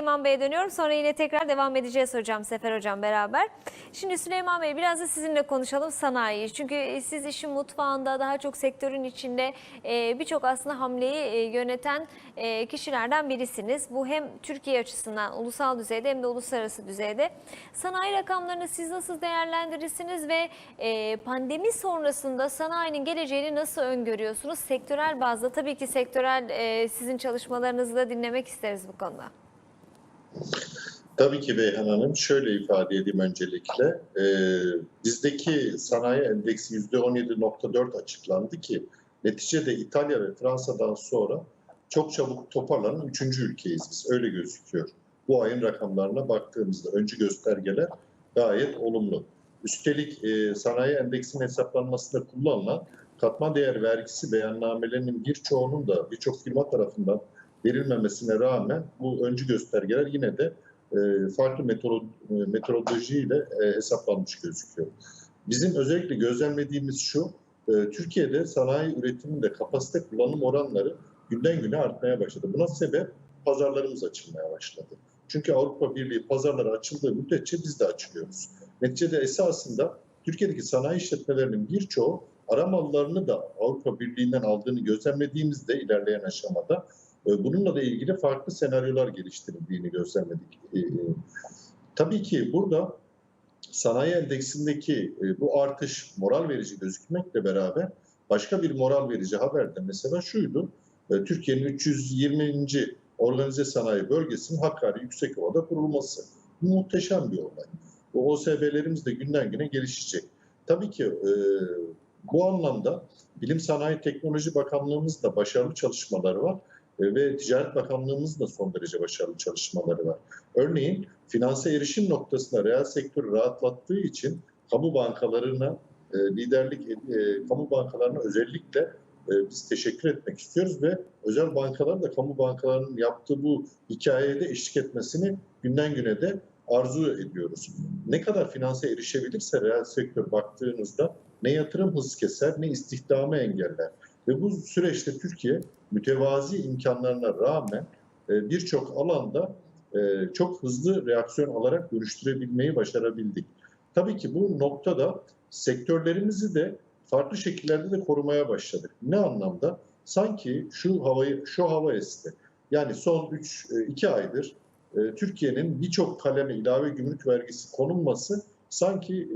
Süleyman Bey'e dönüyorum. Sonra yine tekrar devam edeceğiz hocam, Sefer hocam beraber. Şimdi Süleyman Bey biraz da sizinle konuşalım sanayi. Çünkü siz işin mutfağında daha çok sektörün içinde e, birçok aslında hamleyi e, yöneten e, kişilerden birisiniz. Bu hem Türkiye açısından ulusal düzeyde hem de uluslararası düzeyde. Sanayi rakamlarını siz nasıl değerlendirirsiniz ve e, pandemi sonrasında sanayinin geleceğini nasıl öngörüyorsunuz? Sektörel bazda tabii ki sektörel e, sizin çalışmalarınızı da dinlemek isteriz bu konuda. Tabii ki Beyhan Hanım. Şöyle ifade edeyim öncelikle. Ee, bizdeki sanayi endeksi %17.4 açıklandı ki neticede İtalya ve Fransa'dan sonra çok çabuk toparlanan üçüncü ülkeyiz biz. Öyle gözüküyor. Bu ayın rakamlarına baktığımızda öncü göstergeler gayet olumlu. Üstelik e, sanayi endeksinin hesaplanmasında kullanılan katma değer vergisi beyannamelerinin birçoğunun da birçok firma tarafından verilmemesine rağmen bu öncü göstergeler yine de e, farklı e, metodolojiyle e, hesaplanmış gözüküyor. Bizim özellikle gözlemlediğimiz şu, Türkiye'de sanayi üretiminde kapasite kullanım oranları günden güne artmaya başladı. Buna sebep pazarlarımız açılmaya başladı. Çünkü Avrupa Birliği pazarları açıldığı müddetçe biz de açılıyoruz. Neticede esasında Türkiye'deki sanayi işletmelerinin birçoğu ara mallarını da Avrupa Birliği'nden aldığını gözlemlediğimizde ilerleyen aşamada Bununla da ilgili farklı senaryolar geliştirildiğini gözlemledik. E, e, Tabii ki burada sanayi endeksindeki e, bu artış moral verici gözükmekle beraber başka bir moral verici haber de mesela şuydu. E, Türkiye'nin 320. Organize Sanayi Bölgesi'nin Hakkari Yüksekova'da kurulması. Bu muhteşem bir olay. Bu OSB'lerimiz de günden güne gelişecek. Tabii ki e, bu anlamda Bilim Sanayi Teknoloji Bakanlığımız da başarılı çalışmaları var E, ve Ticaret Bakanlığımız da son derece başarılı çalışmaları var. Örneğin finanse erişim noktasında reel sektörü rahatlattığı için kamu bankalarına e, liderlik, e, kamu bankalarına özellikle e, biz teşekkür etmek istiyoruz ve özel bankalar da kamu bankalarının yaptığı bu hikayede eşlik etmesini günden güne de arzu ediyoruz. Ne kadar finanse erişebilirse reel sektör baktığınızda ne yatırım hız keser ne istihdamı engeller. Ve bu süreçte Türkiye mütevazi imkanlarına rağmen e, birçok alanda e, çok hızlı reaksiyon alarak dönüştürebilmeyi başarabildik. Tabii ki bu noktada sektörlerimizi de farklı şekillerde de korumaya başladık. Ne anlamda? Sanki şu havayı şu hava esti. Yani son 3 2 aydır e, Türkiye'nin birçok kaleme ilave gümrük vergisi konulması sanki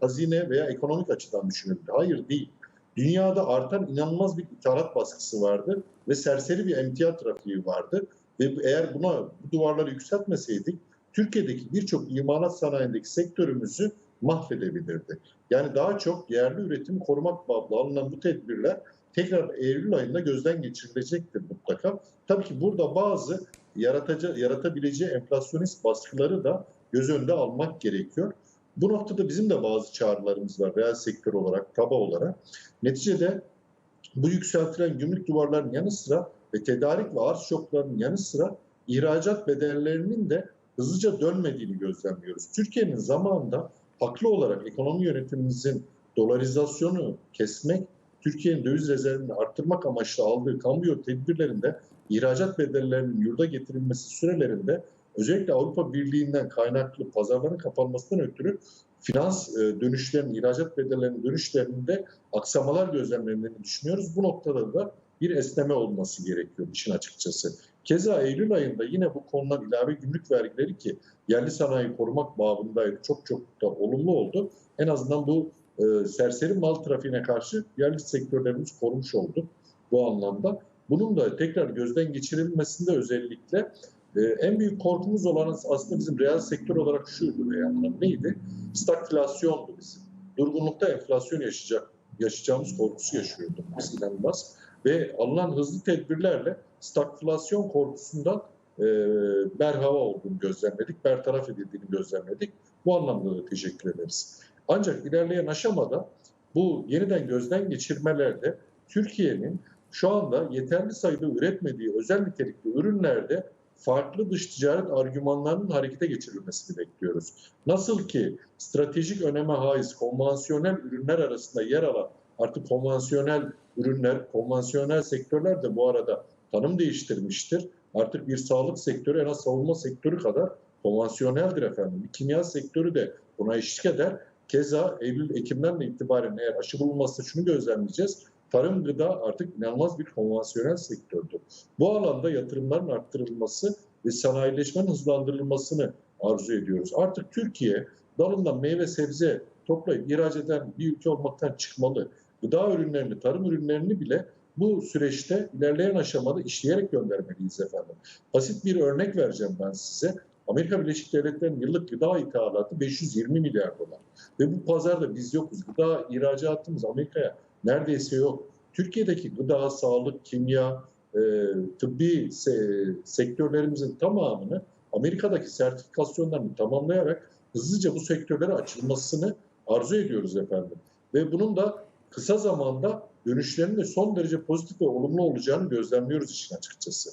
hazine veya ekonomik açıdan düşünüldü. Hayır değil. Dünyada artan inanılmaz bir ithalat baskısı vardı ve serseri bir emtia trafiği vardı. Ve eğer buna bu duvarları yükseltmeseydik Türkiye'deki birçok imalat sanayindeki sektörümüzü mahvedebilirdi. Yani daha çok yerli üretimi korumak bablı alınan bu tedbirler tekrar Eylül ayında gözden geçirilecektir mutlaka. Tabii ki burada bazı yarataca, yaratabileceği enflasyonist baskıları da göz önünde almak gerekiyor. Bu noktada bizim de bazı çağrılarımız var reel sektör olarak, kaba olarak. Neticede bu yükseltilen gümrük duvarlarının yanı sıra ve tedarik ve arz şoklarının yanı sıra ihracat bedellerinin de hızlıca dönmediğini gözlemliyoruz. Türkiye'nin zamanında haklı olarak ekonomi yönetimimizin dolarizasyonu kesmek, Türkiye'nin döviz rezervini arttırmak amaçlı aldığı kamuoyu tedbirlerinde ihracat bedellerinin yurda getirilmesi sürelerinde özellikle Avrupa Birliği'nden kaynaklı pazarların kapanmasından ötürü finans e, dönüşlerinin, ihracat bedellerinin dönüşlerinde aksamalar gözlemlendiğini düşünüyoruz. Bu noktada da bir esneme olması gerekiyor işin açıkçası. Keza Eylül ayında yine bu konular ilave gümrük vergileri ki yerli sanayi korumak babındaydı. Çok çok da olumlu oldu. En azından bu e, serseri mal trafiğine karşı yerli sektörlerimiz korumuş oldu bu anlamda. Bunun da tekrar gözden geçirilmesinde özellikle e, en büyük korkumuz olan aslında bizim reel sektör olarak şuydu veya neydi? Stagflasyondu bizim. Durgunlukta enflasyon yaşayacak, yaşayacağımız korkusu yaşıyorduk biz inanılmaz. Ve alınan hızlı tedbirlerle stagflasyon korkusundan e, berhava olduğunu gözlemledik, bertaraf edildiğini gözlemledik. Bu anlamda da teşekkür ederiz. Ancak ilerleyen aşamada bu yeniden gözden geçirmelerde Türkiye'nin şu anda yeterli sayıda üretmediği özel nitelikli ürünlerde farklı dış ticaret argümanlarının harekete geçirilmesini bekliyoruz. Nasıl ki stratejik öneme haiz konvansiyonel ürünler arasında yer alan artık konvansiyonel ürünler, konvansiyonel sektörler de bu arada tanım değiştirmiştir. artık bir sağlık sektörü en az savunma sektörü kadar konvansiyoneldir efendim. Bir kimya sektörü de buna eşlik eder. Keza Eylül, Ekim'den de itibaren eğer aşı bulunmazsa şunu gözlemleyeceğiz. Tarım gıda artık inanılmaz bir konvansiyonel sektördür. Bu alanda yatırımların arttırılması ve sanayileşmenin hızlandırılmasını arzu ediyoruz. Artık Türkiye dalından meyve sebze toplayıp ihraç eden bir ülke olmaktan çıkmalı. Gıda ürünlerini, tarım ürünlerini bile bu süreçte ilerleyen aşamada işleyerek göndermeliyiz efendim. Basit bir örnek vereceğim ben size. Amerika Birleşik Devletleri'nin yıllık gıda ithalatı 520 milyar dolar. Ve bu pazarda biz yokuz. Gıda ihracatımız Amerika'ya neredeyse yok. Türkiye'deki gıda, sağlık, kimya, e, tıbbi se- sektörlerimizin tamamını Amerika'daki sertifikasyonlarını tamamlayarak hızlıca bu sektörlere açılmasını arzu ediyoruz efendim. Ve bunun da kısa zamanda dönüşlerinin de son derece pozitif ve olumlu olacağını gözlemliyoruz işin açıkçası.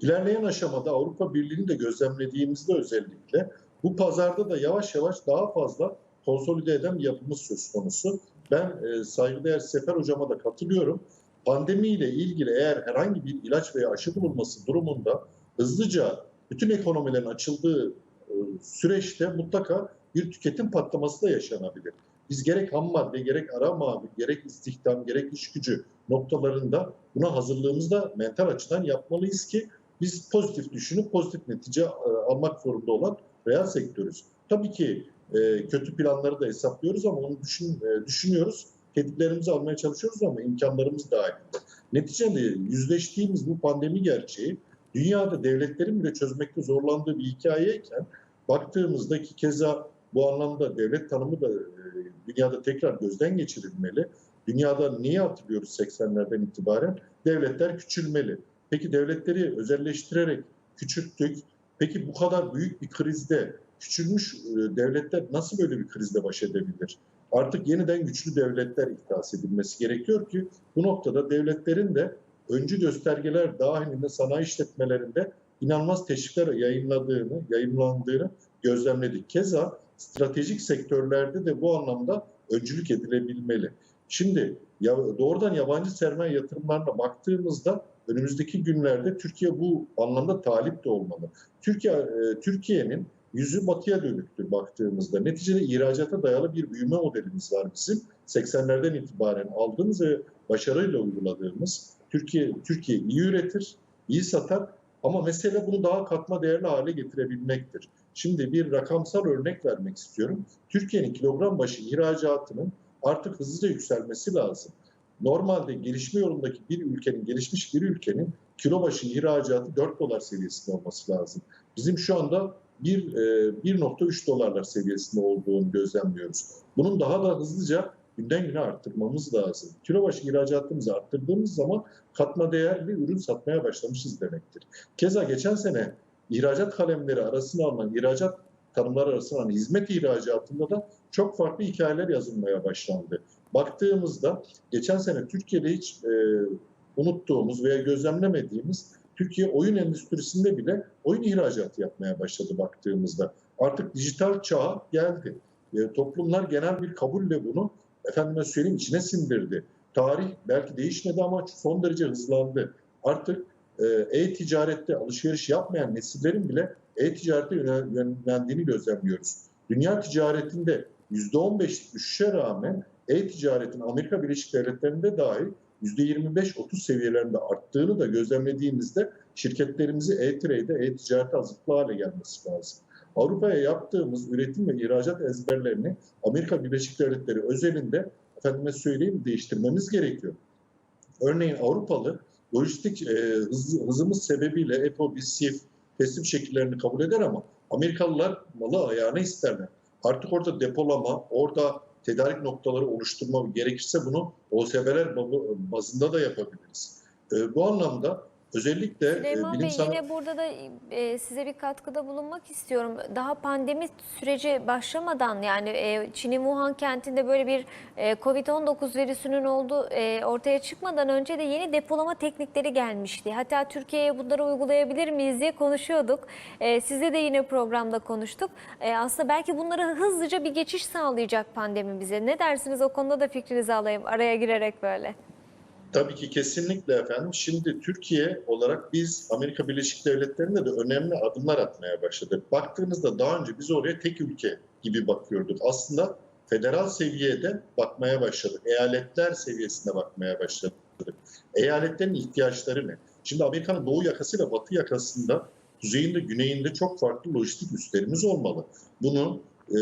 İlerleyen aşamada Avrupa Birliği'ni de gözlemlediğimizde özellikle bu pazarda da yavaş yavaş daha fazla konsolide eden bir yapımız söz konusu. Ben e, saygıdeğer Sefer Hocama da katılıyorum. Pandemiyle ilgili eğer herhangi bir ilaç veya aşı bulunması durumunda hızlıca bütün ekonomilerin açıldığı e, süreçte mutlaka bir tüketim patlaması da yaşanabilir. Biz gerek ham madde, gerek ara mamul, gerek istihdam, gerek iş gücü noktalarında buna hazırlığımızı da mental açıdan yapmalıyız ki biz pozitif düşünüp pozitif netice e, almak zorunda olan reel sektörüz. Tabii ki e, kötü planları da hesaplıyoruz ama onu düşün, e, düşünüyoruz. Tedbirlerimizi almaya çalışıyoruz ama imkanlarımız dahilinde. Neticede yüzleştiğimiz bu pandemi gerçeği dünyada devletlerin bile çözmekte zorlandığı bir hikayeyken baktığımızda ki keza bu anlamda devlet tanımı da e, dünyada tekrar gözden geçirilmeli. Dünyada niye hatırlıyoruz 80'lerden itibaren? Devletler küçülmeli. Peki devletleri özelleştirerek küçülttük. Peki bu kadar büyük bir krizde küçülmüş e, devletler nasıl böyle bir krizle baş edebilir? Artık yeniden güçlü devletler ihdas edilmesi gerekiyor ki bu noktada devletlerin de öncü göstergeler dahilinde sanayi işletmelerinde inanılmaz teşvikler yayınladığını, yayınlandığını gözlemledik. Keza stratejik sektörlerde de bu anlamda öncülük edilebilmeli. Şimdi ya, doğrudan yabancı sermaye yatırımlarına baktığımızda önümüzdeki günlerde Türkiye bu anlamda talip de olmalı. Türkiye e, Türkiye'nin yüzü batıya dönüktür baktığımızda. Neticede ihracata dayalı bir büyüme modelimiz var bizim. 80'lerden itibaren aldığımız ve başarıyla uyguladığımız. Türkiye Türkiye iyi üretir, iyi satar ama mesele bunu daha katma değerli hale getirebilmektir. Şimdi bir rakamsal örnek vermek istiyorum. Türkiye'nin kilogram başı ihracatının artık hızlıca yükselmesi lazım. Normalde gelişme yolundaki bir ülkenin, gelişmiş bir ülkenin kilo başı ihracatı 4 dolar seviyesinde olması lazım. Bizim şu anda 1, 1.3 dolarlar seviyesinde olduğunu gözlemliyoruz. Bunun daha da hızlıca günden güne arttırmamız lazım. Kilo başı ihracatımızı arttırdığımız zaman katma değerli ürün satmaya başlamışız demektir. Keza geçen sene ihracat kalemleri arasına alınan, ihracat tanımları arasına alınan hizmet ihracatında da çok farklı hikayeler yazılmaya başlandı. Baktığımızda geçen sene Türkiye'de hiç e, unuttuğumuz veya gözlemlemediğimiz Türkiye oyun endüstrisinde bile oyun ihracatı yapmaya başladı baktığımızda. Artık dijital çağa geldi. E, toplumlar genel bir kabulle bunu efendime söyleyeyim içine sindirdi. Tarih belki değişmedi ama son derece hızlandı. Artık e, e-ticarette alışveriş yapmayan nesillerin bile e-ticarete yönlendiğini gözlemliyoruz. Dünya ticaretinde %15'lik düşüşe rağmen e-ticaretin Amerika Birleşik Devletleri'nde dahi %25-30 seviyelerinde arttığını da gözlemlediğimizde şirketlerimizi e-trade'e, e-ticarete hazırlıklı hale gelmesi lazım. Avrupa'ya yaptığımız üretim ve ihracat ezberlerini Amerika Birleşik Devletleri özelinde efendime söyleyeyim değiştirmemiz gerekiyor. Örneğin Avrupalı lojistik e, hız, hızımız sebebiyle EPO, BISIF, teslim şekillerini kabul eder ama Amerikalılar malı ayağına isterler. Artık orada depolama, orada tedarik noktaları oluşturma gerekirse bunu OSB'ler bazında da yapabiliriz. E, bu anlamda özellikle Süleyman e, Bey bilim sana... yine burada da e, size bir katkıda bulunmak istiyorum. Daha pandemi süreci başlamadan yani e, Çin'in Wuhan kentinde böyle bir e, Covid-19 virüsünün olduğu e, ortaya çıkmadan önce de yeni depolama teknikleri gelmişti. Hatta Türkiye'ye bunları uygulayabilir miyiz diye konuşuyorduk. E, sizle de yine programda konuştuk. E, aslında belki bunlara hızlıca bir geçiş sağlayacak pandemi bize. Ne dersiniz o konuda da fikrinizi alayım araya girerek böyle. Tabii ki kesinlikle efendim. Şimdi Türkiye olarak biz Amerika Birleşik Devletleri'nde de önemli adımlar atmaya başladık. Baktığınızda daha önce biz oraya tek ülke gibi bakıyorduk. Aslında federal seviyede bakmaya başladık. Eyaletler seviyesinde bakmaya başladık. Eyaletlerin ihtiyaçları ne? Şimdi Amerika'nın doğu yakasıyla batı yakasında, kuzeyinde, güneyinde çok farklı lojistik üslerimiz olmalı. Bunu e,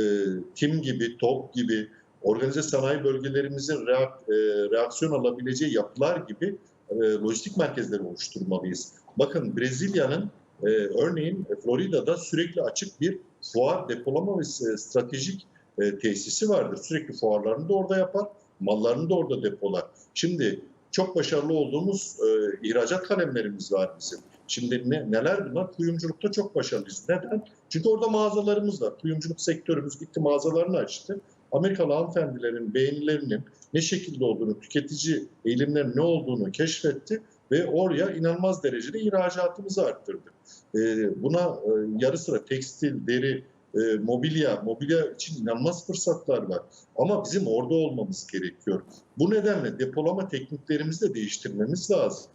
TİM gibi, TOP gibi, organize sanayi bölgelerimizin reak, e, reaksiyon alabileceği yapılar gibi e, lojistik merkezleri oluşturmalıyız. Bakın Brezilya'nın e, örneğin Florida'da sürekli açık bir fuar depolama ve s- stratejik e, tesisi vardır. Sürekli fuarlarını da orada yapar, mallarını da orada depolar. Şimdi çok başarılı olduğumuz e, ihracat kalemlerimiz var bizim. Şimdi ne, neler bunlar? Kuyumculukta çok başarılıyız. Neden? Çünkü orada mağazalarımız var. Kuyumculuk sektörümüz gitti mağazalarını açtı. Amerikalı hanımefendilerin beğenilerinin ne şekilde olduğunu, tüketici eğilimlerin ne olduğunu keşfetti ve oraya inanılmaz derecede ihracatımızı arttırdı. Ee, buna e, yarı sıra tekstil, deri, e, mobilya, mobilya için inanılmaz fırsatlar var. Ama bizim orada olmamız gerekiyor. Bu nedenle depolama tekniklerimizi de değiştirmemiz lazım.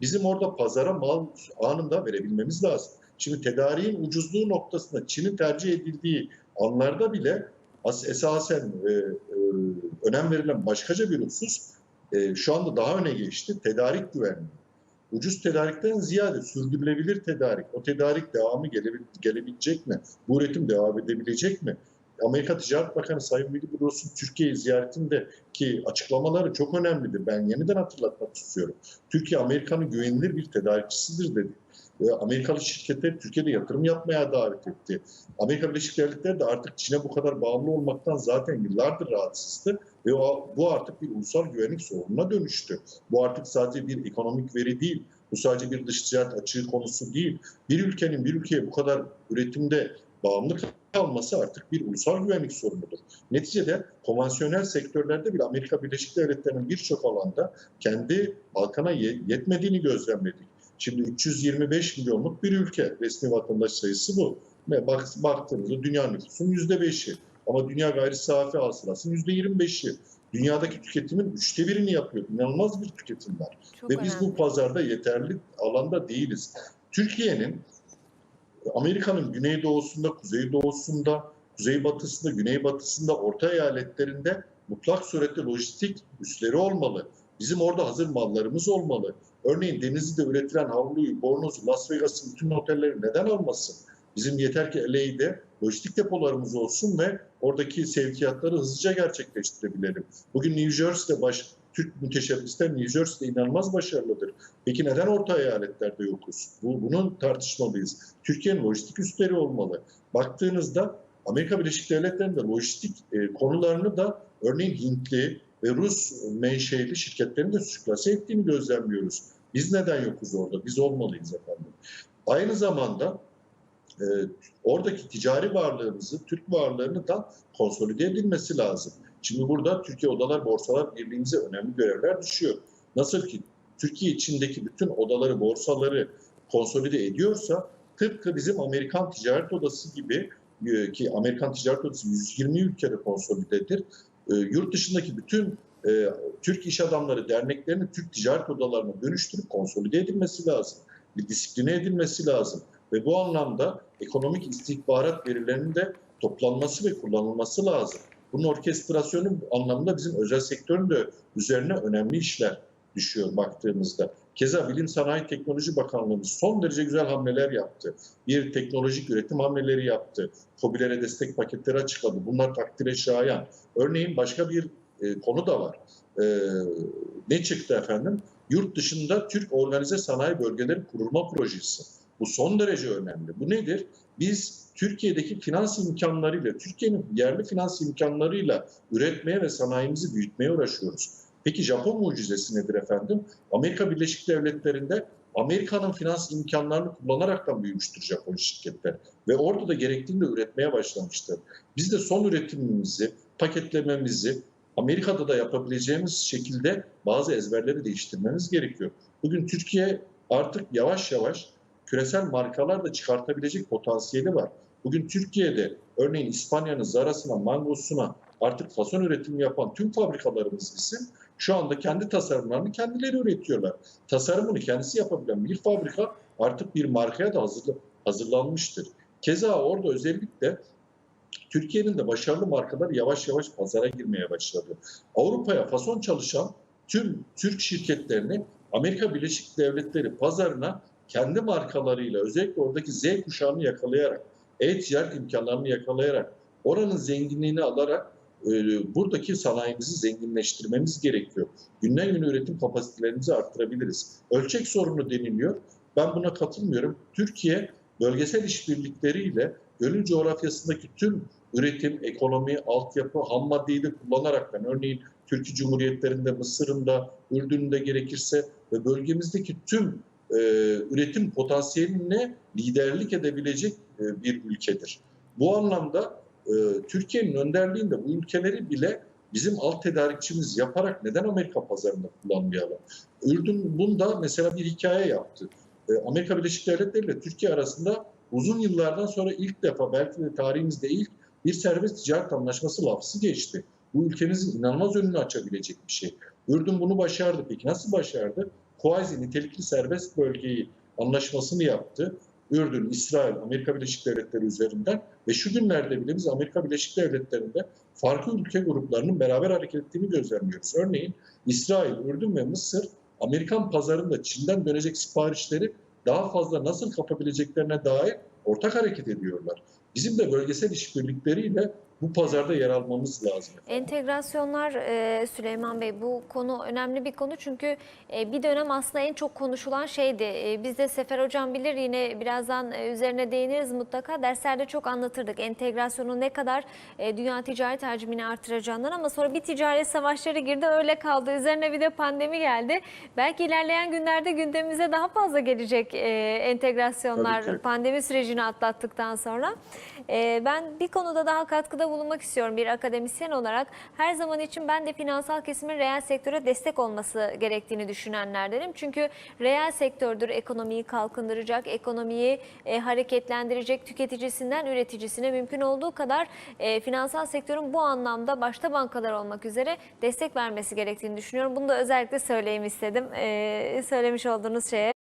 Bizim orada pazara mal anında verebilmemiz lazım. Şimdi tedariğin ucuzluğu noktasında Çin'in tercih edildiği anlarda bile esasen e, e, önem verilen başkaca bir husus e, şu anda daha öne geçti. Tedarik güvenliği. Ucuz tedarikten ziyade sürdürülebilir tedarik. O tedarik devamı gelebil- gelebilecek mi? Bu üretim devam edebilecek mi? Amerika Ticaret Bakanı Sayın Willy Bros'un Türkiye'yi ziyaretindeki açıklamaları çok önemlidir. Ben yeniden hatırlatmak istiyorum. Türkiye Amerika'nın güvenilir bir tedarikçisidir dedi. Amerikalı şirketler Türkiye'de yatırım yapmaya davet etti. Amerika Birleşik Devletleri de artık Çin'e bu kadar bağımlı olmaktan zaten yıllardır rahatsızdı ve o, bu artık bir ulusal güvenlik sorununa dönüştü. Bu artık sadece bir ekonomik veri değil, bu sadece bir dış ticaret açığı konusu değil. Bir ülkenin bir ülkeye bu kadar üretimde bağımlı kalması artık bir ulusal güvenlik sorunudur. Neticede konvansiyonel sektörlerde bile Amerika Birleşik Devletleri'nin birçok alanda kendi halkına ye- yetmediğini gözlemledik. Şimdi 325 milyonluk bir ülke resmi vatandaş sayısı bu. Ve bak, baktığımızda dünya nüfusunun %5'i ama dünya gayri safi hasılasının %25'i. Dünyadaki tüketimin üçte birini yapıyor. İnanılmaz bir tüketim var. Çok Ve biz bu önemli. pazarda yeterli alanda değiliz. Türkiye'nin Amerika'nın güneydoğusunda, kuzeydoğusunda, kuzeybatısında, güneybatısında, orta eyaletlerinde mutlak surette lojistik üsleri olmalı. Bizim orada hazır mallarımız olmalı. Örneğin Denizli'de üretilen havluyu, bornozu, Las Vegas'ın bütün otelleri neden almasın? Bizim yeter ki LA'de lojistik depolarımız olsun ve oradaki sevkiyatları hızlıca gerçekleştirebilelim. Bugün New Jersey'de baş, Türk müteşebbisler New Jersey'de inanılmaz başarılıdır. Peki neden orta eyaletlerde yokuz? Bu, bunu tartışmalıyız. Türkiye'nin lojistik üsleri olmalı. Baktığınızda Amerika Birleşik Devletleri'nde lojistik e, konularını da örneğin Hintli ve Rus menşeli şirketlerin de sürklase ettiğini gözlemliyoruz. Biz neden yokuz orada? Biz olmalıyız efendim. Aynı zamanda e, oradaki ticari varlığımızı, Türk varlığını da konsolide edilmesi lazım. Şimdi burada Türkiye Odalar Borsalar Birliğimize önemli görevler düşüyor. Nasıl ki Türkiye içindeki bütün odaları, borsaları konsolide ediyorsa tıpkı bizim Amerikan Ticaret Odası gibi e, ki Amerikan Ticaret Odası 120 ülkede konsolidedir. E, Yurt dışındaki bütün e, Türk iş adamları derneklerini Türk ticaret odalarına dönüştürüp konsolide edilmesi lazım. Bir disipline edilmesi lazım. Ve bu anlamda ekonomik istihbarat verilerinin de toplanması ve kullanılması lazım. Bunun orkestrasyonu anlamında bizim özel sektörün de üzerine önemli işler düşüyor baktığımızda. Keza Bilim Sanayi Teknoloji Bakanlığımız son derece güzel hamleler yaptı. Bir teknolojik üretim hamleleri yaptı. COBİ'lere destek paketleri açıkladı. Bunlar takdire şayan. Örneğin başka bir e, konu da var. E, ne çıktı efendim? Yurt dışında Türk Organize Sanayi Bölgeleri Kurulma Projesi. Bu son derece önemli. Bu nedir? Biz Türkiye'deki finans imkanlarıyla, Türkiye'nin yerli finans imkanlarıyla üretmeye ve sanayimizi büyütmeye uğraşıyoruz. Peki Japon mucizesi nedir efendim? Amerika Birleşik Devletleri'nde Amerika'nın finans imkanlarını kullanaraktan büyümüştür Japon şirketler. Ve orada da gerektiğinde üretmeye başlamıştır. Biz de son üretimimizi, paketlememizi Amerika'da da yapabileceğimiz şekilde bazı ezberleri değiştirmemiz gerekiyor. Bugün Türkiye artık yavaş yavaş küresel markalar da çıkartabilecek potansiyeli var. Bugün Türkiye'de örneğin İspanya'nın Zara'sına, Mangos'una artık fason üretimi yapan tüm fabrikalarımız bizim Şu anda kendi tasarımlarını kendileri üretiyorlar. Tasarımını kendisi yapabilen bir fabrika artık bir markaya da hazırla, hazırlanmıştır. Keza orada özellikle Türkiye'nin de başarılı markalar yavaş yavaş pazara girmeye başladı. Avrupa'ya fason çalışan tüm Türk şirketlerini Amerika Birleşik Devletleri pazarına kendi markalarıyla özellikle oradaki Z kuşağını yakalayarak, e-ticaret imkanlarını yakalayarak, oranın zenginliğini alarak buradaki sanayimizi zenginleştirmemiz gerekiyor. Günden güne üretim kapasitelerimizi arttırabiliriz. Ölçek sorunu deniliyor. Ben buna katılmıyorum. Türkiye bölgesel işbirlikleriyle gönül coğrafyasındaki tüm üretim, ekonomi, altyapı, ham maddeyi de kullanaraktan örneğin Türkiye Cumhuriyetlerinde, Mısır'ında, Ürdün'de gerekirse ve bölgemizdeki tüm e, üretim potansiyeline liderlik edebilecek e, bir ülkedir. Bu anlamda Türkiye'nin önderliğinde bu ülkeleri bile bizim alt tedarikçimiz yaparak neden Amerika pazarında kullanmayalım? Ürdün bunda mesela bir hikaye yaptı. E, Amerika Birleşik Devletleri ile Türkiye arasında uzun yıllardan sonra ilk defa belki de tarihimizde ilk bir serbest ticaret anlaşması lafzı geçti. Bu ülkemizin inanılmaz önünü açabilecek bir şey. Ürdün bunu başardı. Peki nasıl başardı? Kuazi nitelikli serbest bölgeyi anlaşmasını yaptı. Ürdün, İsrail, Amerika Birleşik Devletleri üzerinden ve şu günlerde bile biz Amerika Birleşik Devletleri'nde farklı ülke gruplarının beraber hareket ettiğini gözlemliyoruz. Örneğin İsrail, Ürdün ve Mısır Amerikan pazarında Çin'den dönecek siparişleri daha fazla nasıl kapabileceklerine dair ortak hareket ediyorlar. Bizim de bölgesel işbirlikleriyle bu pazarda yer almamız lazım. Entegrasyonlar e, Süleyman Bey bu konu önemli bir konu çünkü e, bir dönem aslında en çok konuşulan şeydi. E, Biz de Sefer Hocam bilir yine birazdan e, üzerine değiniriz mutlaka. Derslerde çok anlatırdık entegrasyonun ne kadar e, dünya ticaret hacmini artıracağından ama sonra bir ticaret savaşları girdi öyle kaldı. Üzerine bir de pandemi geldi. Belki ilerleyen günlerde gündemimize daha fazla gelecek e, entegrasyonlar pandemi sürecini atlattıktan sonra. E, Ben bir konuda daha bulunmak istiyorum bir akademisyen olarak. Her zaman için ben de finansal kesimin reel sektöre destek olması gerektiğini düşünenlerdenim. Çünkü reel sektördür ekonomiyi kalkındıracak, ekonomiyi e, hareketlendirecek, tüketicisinden üreticisine mümkün olduğu kadar e, finansal sektörün bu anlamda başta bankalar olmak üzere destek vermesi gerektiğini düşünüyorum. Bunu da özellikle söyleyeyim istedim. E, söylemiş olduğunuz şeye